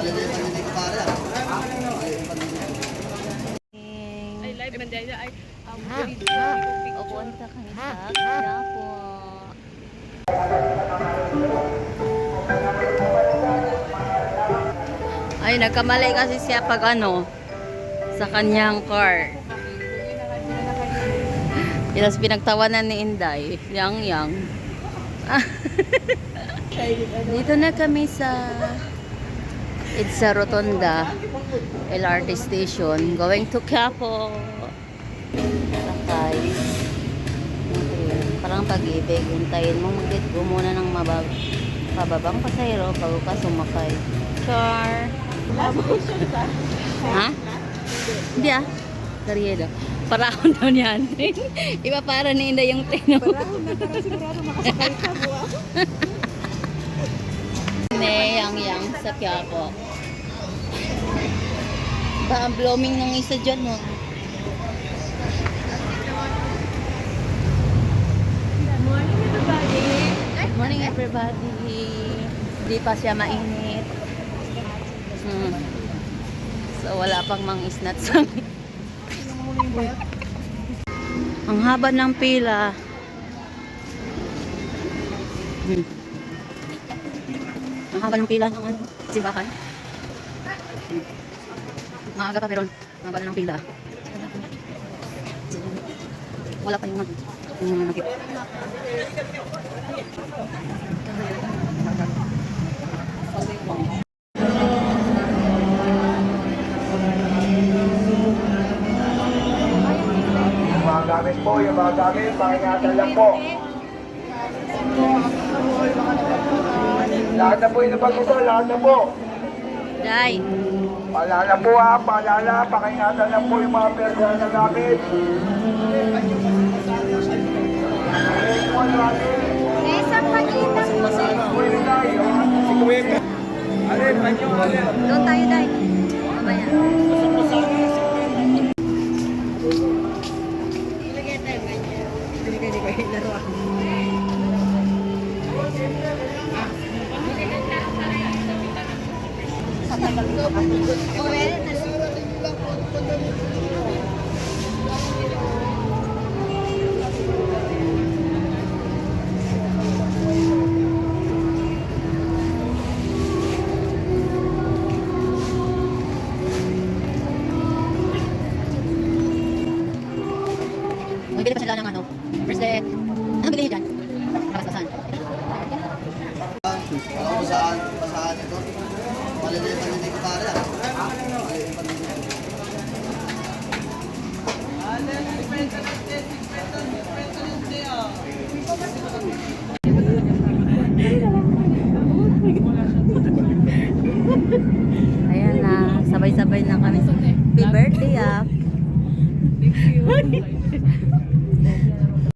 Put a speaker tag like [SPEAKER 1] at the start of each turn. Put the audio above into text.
[SPEAKER 1] Ay, live man dahil ay picture.
[SPEAKER 2] Pupunta kami sa Quiapo. Ay, nagkamali kasi siya pag ano, sa kanyang car. Tapos pinagtawanan ni Inday, yang yang. Dito na kami sa Itza Rotonda LRT station going to Quiapo. Sakay. Okay. Parang pag-ibig, hintayin mo mag go muna ng mabab pababang pasahero bago ka sumakay. Char! ha? Hindi ah. Karyedo. Para ako daw ni Ante. Iba para ni Inday yung train mo. Ne, sa Quiapo. Ba, ang blooming ng isa dyan, no?
[SPEAKER 1] Morning everybody.
[SPEAKER 2] Good morning, everybody. Hindi pa siya mainit. Hmm. So, wala pang mang isnat sa Ang haba ng pila. Hmm. Ang haba ng pila ng ano, simbahan. Maaga pa pero haba na ng pila. Wala pa yung nag yung nag
[SPEAKER 3] mga po, yung mga gamit, pakingatan lang po. Lahat na po napag ito, lahat na po.
[SPEAKER 2] Dai.
[SPEAKER 3] Paalala po ha, paalala, pakingatan lang po yung mga personal na gamit.
[SPEAKER 2] Doon tayo, Dai. Mamaya. Bibili pa sila ng ano, bracelet. Ano bilhin dyan? Nakasasan.
[SPEAKER 4] Saan, saan ito?
[SPEAKER 2] Ayan na, sabay-sabay na kami. Happy birthday, ah.